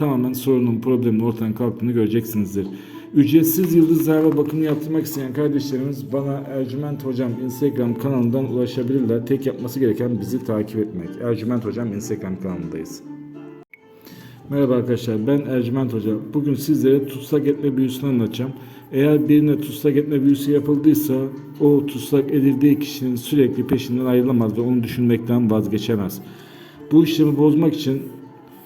tamamen sorunun, problemin ortadan kalktığını göreceksinizdir. Ücretsiz yıldız zarfa bakımı yaptırmak isteyen kardeşlerimiz bana Ercüment Hocam Instagram kanalından ulaşabilirler. Tek yapması gereken bizi takip etmek. Ercüment Hocam Instagram kanalındayız. Merhaba arkadaşlar ben Ercüment Hoca. Bugün sizlere tutsak etme büyüsünü anlatacağım. Eğer birine tutsak etme büyüsü yapıldıysa o tutsak edildiği kişinin sürekli peşinden ayrılamaz ve onu düşünmekten vazgeçemez. Bu işlemi bozmak için